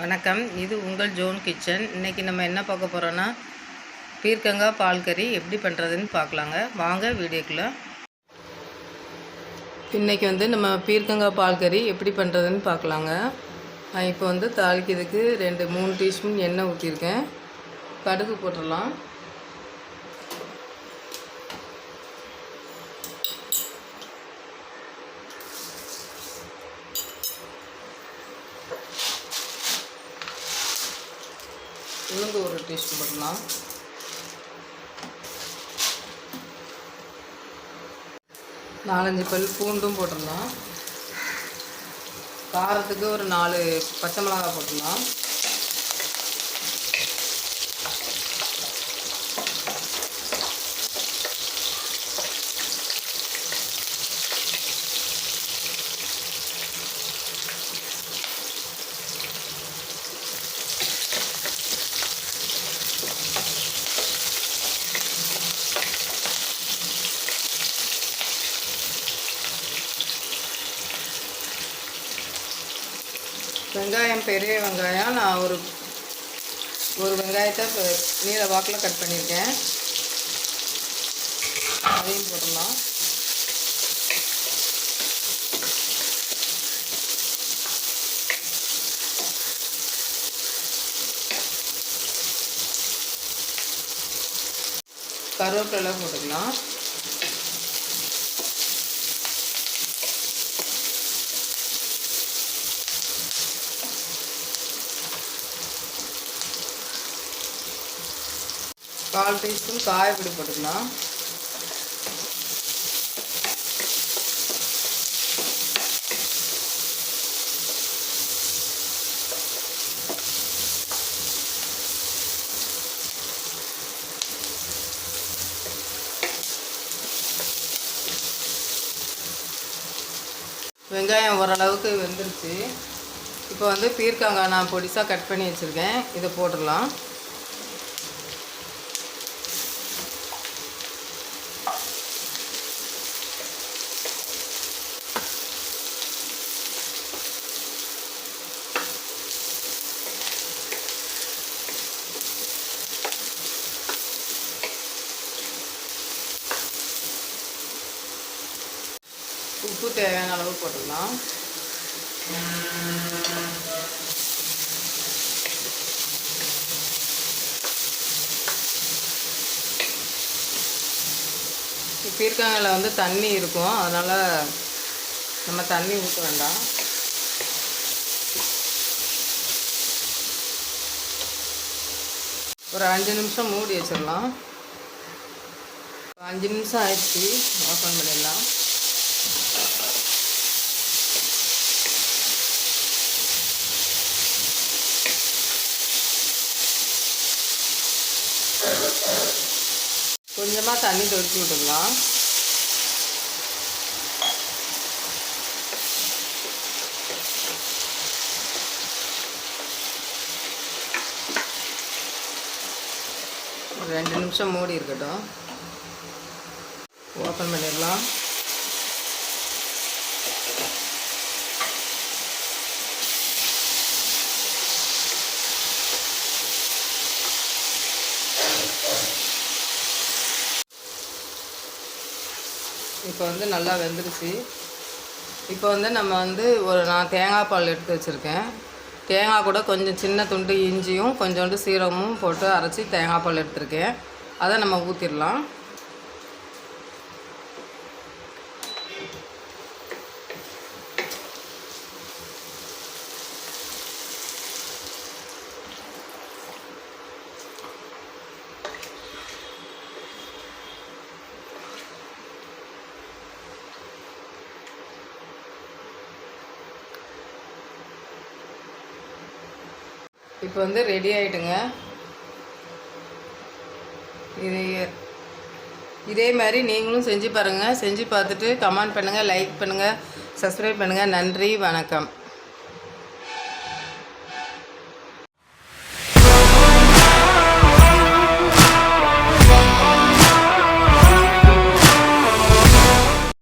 வணக்கம். இது உங்கள் ஜோன் கிச்சன். இன்றைக்கி நம்ம என்ன பார்க்க போகிறோன்னா பீர்க்கங்காய் பால் கறி எப்படி பண்ணுறதுன்னு பார்க்கலாங்க. வாங்க வீடியோக்குள்ளே. இன்றைக்கி வந்து நம்ம பீர்க்கங்காய் பால் கறி எப்படி பண்ணுறதுன்னு பார்க்கலாங்க. நான் இப்போ வந்து தாளிக்கிறதுக்கு ரெண்டு மூணு டீஸ்பூன் எண்ணெய் ஊற்றிருக்கேன் கடுகு போட்டுடலாம். உளுந்து ஒரு டீஸ்பூன் போட்டுக்கலாம் நாலஞ்சு பல் பூண்டும் போட்டுடலாம். காரத்துக்கு ஒரு நாலு பச்சை மிளகாய் போட்டுடலாம். வெங்காயம் பெரிய வெங்காயம் நான் ஒரு ஒரு வெங்காயத்தை நீல வாக்கில் கட் பண்ணியிருக்கேன் அதையும் போடலாம் கருவேப்பிலை போட்டுக்கலாம். கால் டீஸ்பூன் காயப்பொடி போட்டுக்கலாம். வெங்காயம் ஓரளவுக்கு வெந்துருச்சு. இப்போ வந்து பீர்க்கங்காய் நான் பொடிசாக கட் பண்ணி வச்சுருக்கேன். இதை போட்டுடலாம். உப்பு தேவையான அளவு போட்டுக்கலாம். பீர்க்கங்காயில் வந்து தண்ணி இருக்கும். அதனால் நம்ம தண்ணி ஊற்ற வேண்டாம். ஒரு அஞ்சு நிமிஷம் மூடி வச்சிடலாம். அஞ்சு நிமிஷம் ஆயிடுச்சு. ஓப்பன் பண்ணிடலாம். கொஞ்சமாக தண்ணி தொடுத்து விட்டுடலாம் ஒரு ரெண்டு நிமிஷம் மூடி இருக்கட்டும். ஓப்பன் பண்ணிடலாம். இப்போ வந்து நல்லா வெந்துருச்சு. இப்போ வந்து நம்ம வந்து ஒரு நான் தேங்காய் பால் எடுத்து வச்சுருக்கேன். தேங்காய் கூட கொஞ்சம் சின்ன துண்டு இஞ்சியும் கொஞ்சோண்டு சீரகமும் போட்டு அரைச்சி தேங்காய் பால் எடுத்திருக்கேன். அதை நம்ம ஊற்றிடலாம் இப்போ வந்து ரெடி ஆகிட்டுங்க இது இதே மாதிரி நீங்களும் செஞ்சு பாருங்கள் செஞ்சு பார்த்துட்டு கமெண்ட் பண்ணுங்கள் லைக் பண்ணுங்கள் சப்ஸ்கிரைப் பண்ணுங்கள் நன்றி வணக்கம்.